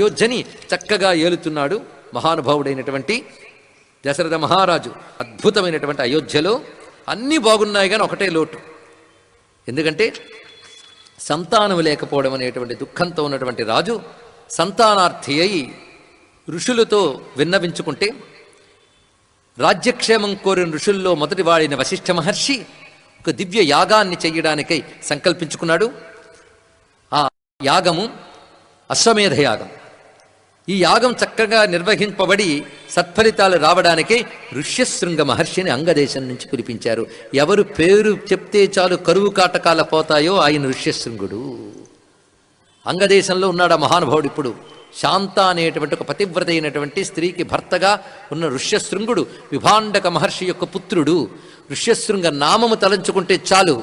అయోధ్యని చక్కగా ఏలుతున్నాడు మహానుభావుడైనటువంటి దశరథ మహారాజు. అద్భుతమైనటువంటి అయోధ్యలో అన్నీ బాగున్నాయి కానీ ఒకటే లోటు. ఎందుకంటే సంతానం లేకపోవడం అనేటువంటి దుఃఖంతో ఉన్నటువంటి రాజు సంతానార్థి అయి ఋషులతో విన్నవించుకుంటే రాజ్యక్షేమం కోరిన ఋషుల్లో మొదటి వాడిన వశిష్ఠ మహర్షి ఒక దివ్య యాగాన్ని చేయడానికై సంకల్పించుకున్నాడు. ఆ యాగము అశ్వమేధ యాగం. ఈ యాగం చక్కగా నిర్వహింపబడి సత్ఫలితాలు రావడానికే ఋష్యశృంగ మహర్షిని అంగదేశం నుంచి పిలిపించారు ఎవరు పేరు చెప్తే చాలు కరువు కాటకాల పోతాయో ఆయన ఋష్యశృంగుడు. అంగదేశంలో ఉన్నాడు ఆ మహానుభావుడు ఇప్పుడు. శాంత అనేటువంటి ఒక పతివ్రత అయినటువంటి స్త్రీకి భర్తగా ఉన్న ఋష్యశృంగుడు విభాండక మహర్షి యొక్క పుత్రుడు ఋష్యశృంగ నామము తలంచుకుంటే చాలు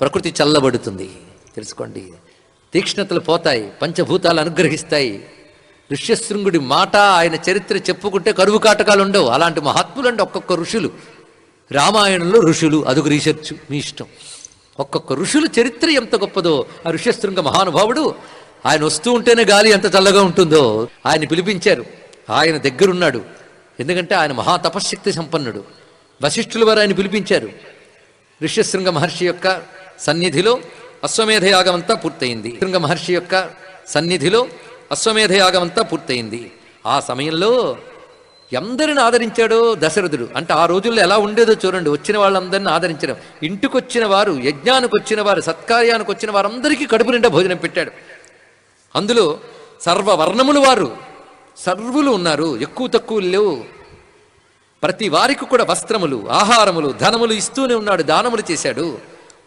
ప్రకృతి చల్లబడుతుంది. తెలుసుకోండి. తీక్ష్ణతలు పోతాయి పంచభూతాలు అనుగ్రహిస్తాయి. ఋష్యశృంగుడి మాట ఆయన చరిత్ర చెప్పుకుంటే కరువు కాటకాలు ఉండవు. అలాంటి మహాత్ములు అంటే ఒక్కొక్క ఋషులు. రామాయణంలో ఋషులు అదొక రీసెర్చ్ మీ ఇష్టం. ఒక్కొక్క ఋషుల చరిత్ర ఎంత గొప్పదో. ఆ ఋష్యశృంగ మహానుభావుడు ఆయన వస్తూ ఉంటేనే గాలి ఎంత చల్లగా ఉంటుందో ఆయన పిలిపించారు. ఆయన దగ్గరున్నాడు. ఎందుకంటే ఆయన మహా తపశ్శక్తి సంపన్నుడు. వశిష్ఠుల వారు ఆయన పిలిపించారు. ఋష్యశృంగ మహర్షి యొక్క సన్నిధిలో అశ్వమేధ యాగం అంతా పూర్తయింది. శృంగ మహర్షి యొక్క సన్నిధిలో అశ్వమేధయాగం అంతా పూర్తయింది. ఆ సమయంలో ఎందరిని ఆదరించాడో దశరథుడు. అంటే ఆ రోజుల్లో ఎలా ఉండేదో చూడండి. వచ్చిన వాళ్ళందరిని ఆదరించడం. ఇంటికి వచ్చిన వారు యజ్ఞానికి వచ్చిన వారు సత్కార్యానికి వచ్చిన వారందరికీ కడుపు నిండా భోజనం పెట్టాడు. అందులో సర్వవర్ణములు వారు సర్వులు ఉన్నారు. ఎక్కువ తక్కువ లేవు. ప్రతి వారికి కూడా వస్త్రములు ఆహారములు ధనములు ఇస్తూనే ఉన్నాడు దానములు చేశాడు.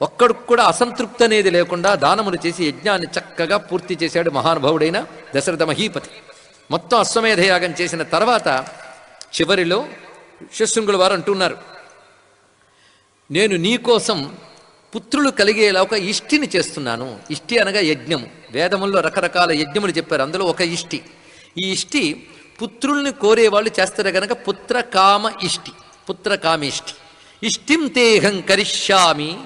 ఒక్కడికి కూడా అసంతృప్తి అనేది లేకుండా దానములు చేసి యజ్ఞాన్ని చక్కగా పూర్తి చేశాడు మహానుభావుడైన దశరథ మహీపతి. మొత్తం అశ్వమేధ యాగం చేసిన తర్వాత చివరిలో శశృంగుల వారు అంటున్నారు నేను నీకోసం పుత్రులు కలిగేలా ఒక ఇష్టిని చేస్తున్నాను. ఇష్టి అనగా యజ్ఞం వేదముల్లో రకరకాల యజ్ఞములు చెప్పారు. అందులో ఒక ఇష్టి. ఈ ఇష్టి పుత్రుల్ని కోరేవాళ్ళు చేస్తారు గనక పుత్రకామ ఇష్టి. పుత్రకామిష్టి. ఇష్టిం తేహం కరిష్యామి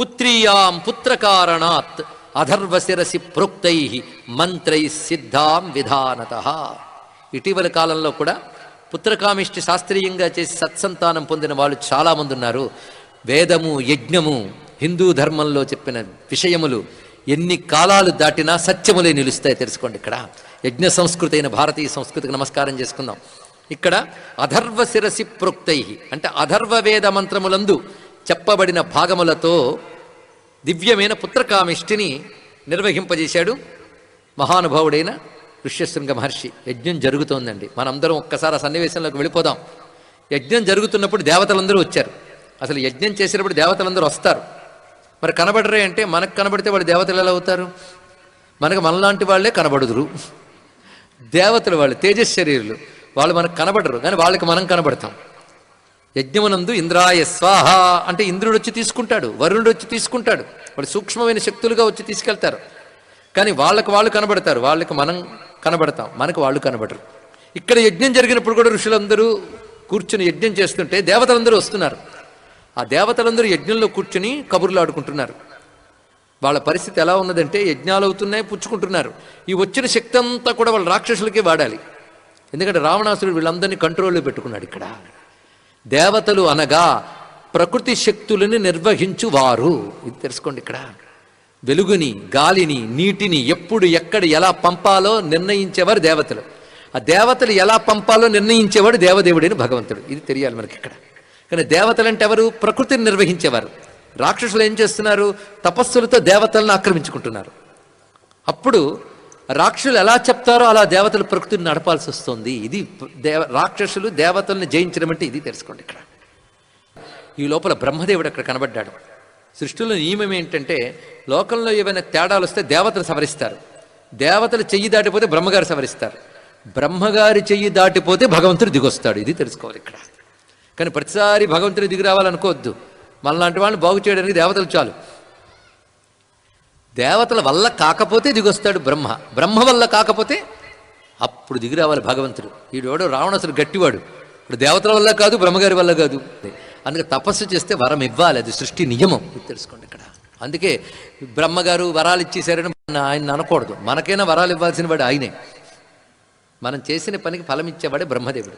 పుత్రీయాం పుత్రకారణాత్ అధర్వశిరసి ప్రోక్తై మంత్రై సిద్ధాం విధానత. ఇటీవల కాలంలో కూడా పుత్రకామిష్టి శాస్త్రీయంగా చేసి సత్సంతానం పొందిన వాళ్ళు చాలామంది ఉన్నారు. వేదము యజ్ఞము హిందూ ధర్మంలో చెప్పిన విషయములు ఎన్ని కాలాలు దాటినా సత్యములే నిలుస్తాయి తెలుసుకోండి ఇక్కడ. యజ్ఞ సంస్కృతి అయిన భారతీయ సంస్కృతికి నమస్కారం చేసుకుందాం. ఇక్కడ అధర్వ శిరసి ప్రోక్తై అంటే అధర్వ వేద మంత్రములందు చెప్పబడిన భాగములతో దివ్యమైన పుత్రకామిష్టిని నిర్వహింపజేశాడు. మహానుభావుడైన ఋష్యశృంగ మహర్షి. యజ్ఞం జరుగుతోందండి. మనందరం ఒక్కసారి ఆ సన్నివేశంలోకి వెళ్ళిపోదాం. యజ్ఞం జరుగుతున్నప్పుడు దేవతలందరూ వచ్చారు. అసలు యజ్ఞం చేసేటప్పుడు దేవతలందరూ వస్తారు. మరి కనబడరే అంటే మనకు కనబడితే వాళ్ళు దేవతలు ఎలా అవుతారు? మనకు మనలాంటి వాళ్ళే కనబడుదురు. దేవతలు వాళ్ళు తేజశరీరులు వాళ్ళు మనకు కనబడరు. కానీ వాళ్ళకి మనం కనబడతాం. యజ్ఞమునందు ఇంద్రాయ స్వాహ అంటే ఇంద్రుడు వచ్చి తీసుకుంటాడు వరుణుడు వచ్చి తీసుకుంటాడు. వాళ్ళు సూక్ష్మమైన శక్తులుగా వచ్చి తీసుకెళ్తారు. కానీ వాళ్ళకు వాళ్ళు కనబడతారు వాళ్ళకి మనం కనబడతాం మనకు వాళ్ళు కనబడరు. ఇక్కడ యజ్ఞం జరిగినప్పుడు కూడా ఋషులందరూ కూర్చుని యజ్ఞం చేస్తుంటే దేవతలందరూ వస్తున్నారు. ఆ దేవతలందరూ యజ్ఞంలో కూర్చుని కబుర్లు ఆడుకుంటున్నారు వాళ్ళ పరిస్థితి ఎలా ఉన్నదంటే యజ్ఞాలు అవుతున్నాయి పుచ్చుకుంటున్నారు. ఈ వచ్చిన శక్తి అంతా కూడా వాళ్ళ రాక్షసులకే వాడాలి. ఎందుకంటే రావణాసురుడు వీళ్ళందరినీ కంట్రోల్లో పెట్టుకున్నాడు ఇక్కడ. దేవతలు అనగా ప్రకృతి శక్తులను నిర్వహించువారు. ఇది తెలుసుకోండి ఇక్కడ. వెలుగుని గాలిని నీటిని ఎప్పుడు ఎక్కడ ఎలా పంపాలో నిర్ణయించేవారు దేవతలు. ఆ దేవతలు ఎలా పంపాలో నిర్ణయించేవాడు దేవదేవుడైన భగవంతుడు. ఇది తెలియాలి మనకి ఇక్కడ. కానీ దేవతలు అంటే ఎవరు? ప్రకృతిని నిర్వహించేవారు. రాక్షసులు ఏం చేస్తున్నారు? తపస్సులతో దేవతలను ఆక్రమించుకుంటున్నారు. అప్పుడు రాక్షసులు ఎలా చెప్తారో అలా దేవతలు ప్రకృతిని నడపాల్సి వస్తుంది. ఇది దేవ రాక్షసులు దేవతల్ని జయించడం అంటే ఇది తెలుసుకోండి ఇక్కడ. ఈ లోపల బ్రహ్మదేవుడు అక్కడ కనబడ్డాడు. సృష్టిలో నియమం ఏంటంటే లోకంలో ఏవైనా తేడాలు వస్తే దేవతలు సవరిస్తారు. దేవతలు చెయ్యి దాటిపోతే బ్రహ్మగారు సవరిస్తారు. బ్రహ్మగారి చెయ్యి దాటిపోతే భగవంతుడు దిగొస్తాడు. ఇది తెలుసుకోవాలి ఇక్కడ. కానీ ప్రతిసారి భగవంతుడు దిగి రావాలనుకోవద్దు. మనలాంటి వాళ్ళని బాగు చేయడానికి దేవతలు చాలు. దేవతల వల్ల కాకపోతే దిగొస్తాడు బ్రహ్మ. బ్రహ్మ వల్ల కాకపోతే అప్పుడు దిగి రావాలి భగవంతుడు. ఈడోడు రావణాసుడు గట్టివాడు. ఇప్పుడు దేవతల వల్ల కాదు బ్రహ్మగారి వల్ల కాదు. అందుకే తపస్సు చేస్తే వరం ఇవ్వాలి. అది సృష్టి నియమం. ఇది తెలుసుకోండి ఇక్కడ. అందుకే బ్రహ్మగారు వరాలు ఇచ్చేసారని ఆయన అనకూడదు. మనకైనా వరాలు ఇవ్వాల్సిన వాడు ఆయనే. మనం చేసిన పనికి ఫలం ఇచ్చేవాడే బ్రహ్మదేవుడు.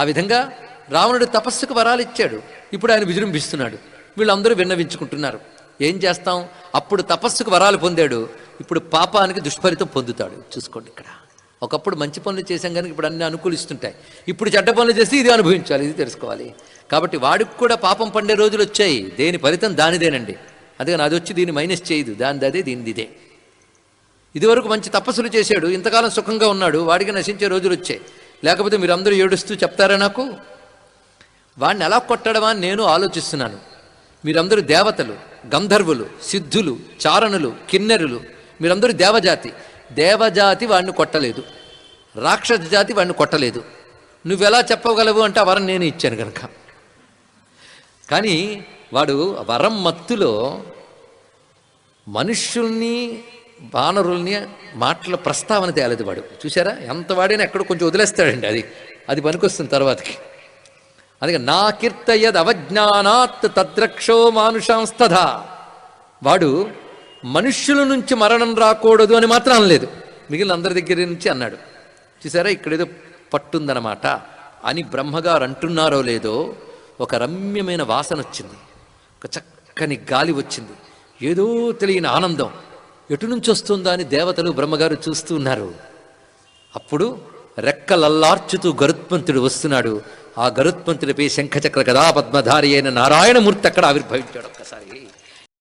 ఆ విధంగా రావణుడు తపస్సుకు వరాలు ఇచ్చాడు. ఇప్పుడు ఆయన విజృంభిస్తున్నాడు. వీళ్ళందరూ విన్నవించుకుంటున్నారు. ఏం చేస్తాం? అప్పుడు తపస్సుకు వరాలు పొందాడు. ఇప్పుడు పాపానికి దుష్ఫలితం పొందుతాడు. చూసుకోండి ఇక్కడ. ఒకప్పుడు మంచి పనులు చేశాం కనుక ఇప్పుడు అన్ని అనుకూలిస్తుంటాయి. ఇప్పుడు చెడ్డ పనులు చేసి ఇది అనుభవించాలి ఇది తెలుసుకోవాలి. కాబట్టి వాడికి కూడా పాపం పండే రోజులు వచ్చాయి. దేని ఫలితం దానిదేనండి. అందుకని అది వచ్చి దీన్ని మైనస్ చేయదు. దానిది అదే దీనిది ఇదే. ఇదివరకు మంచి తపస్సులు చేశాడు. ఇంతకాలం సుఖంగా ఉన్నాడు. వాడికి నశించే రోజులు వచ్చాయి. లేకపోతే మీరందరూ ఏడుస్తూ చెప్తారా నాకు? వాడిని ఎలా కొట్టడమా అని నేను ఆలోచిస్తున్నాను. మీరందరూ దేవతలు. గంధర్వులు సిద్ధులు చారణులు కిన్నెరులు. మీరందరూ దేవజాతి. దేవజాతి వాడిని కొట్టలేదు. రాక్షస జాతి వాడిని కొట్టలేదు. నువ్వెలా చెప్పగలవు అంటే ఆ వరం నేను ఇచ్చాను కనుక కానీ వాడు వరం మత్తులో మనుష్యుల్ని వానరుల్ని మాటల ప్రస్తావన తేలేదు వాడు. చూసారా ఎంత వాడైనా ఎక్కడ కొంచెం వదిలేస్తాడండి అది. అది పనికొస్తుంది తర్వాతకి. అందుకే నా కీర్తయద్ అవజ్ఞానాత్ తద్రక్షో మానుషాంస్తథా వాడు మనుష్యుల నుంచి మరణం రాకూడదు అని మాత్రం అనలేదు. మిగిలిన అందరి దగ్గర నుంచి అన్నాడు. చూసారా ఇక్కడేదో పట్టుందనమాట అని బ్రహ్మగారు అంటున్నారో లేదో ఒక రమ్యమైన వాసన వచ్చింది. ఒక చక్కని గాలి వచ్చింది. ఏదో తెలియని ఆనందం. ఎటు నుంచి వస్తుందా అని దేవతలు బ్రహ్మగారు చూస్తూ ఉన్నారు. అప్పుడు రెక్కలల్లార్చుతూ గరుత్మంతుడు వస్తున్నాడు. ఆ గరుత్మంతుడిపై శంఖచక్ర గదా పద్మధారి అయిన నారాయణమూర్తి అక్కడ ఆవిర్భవించాడు ఒక్కసారి.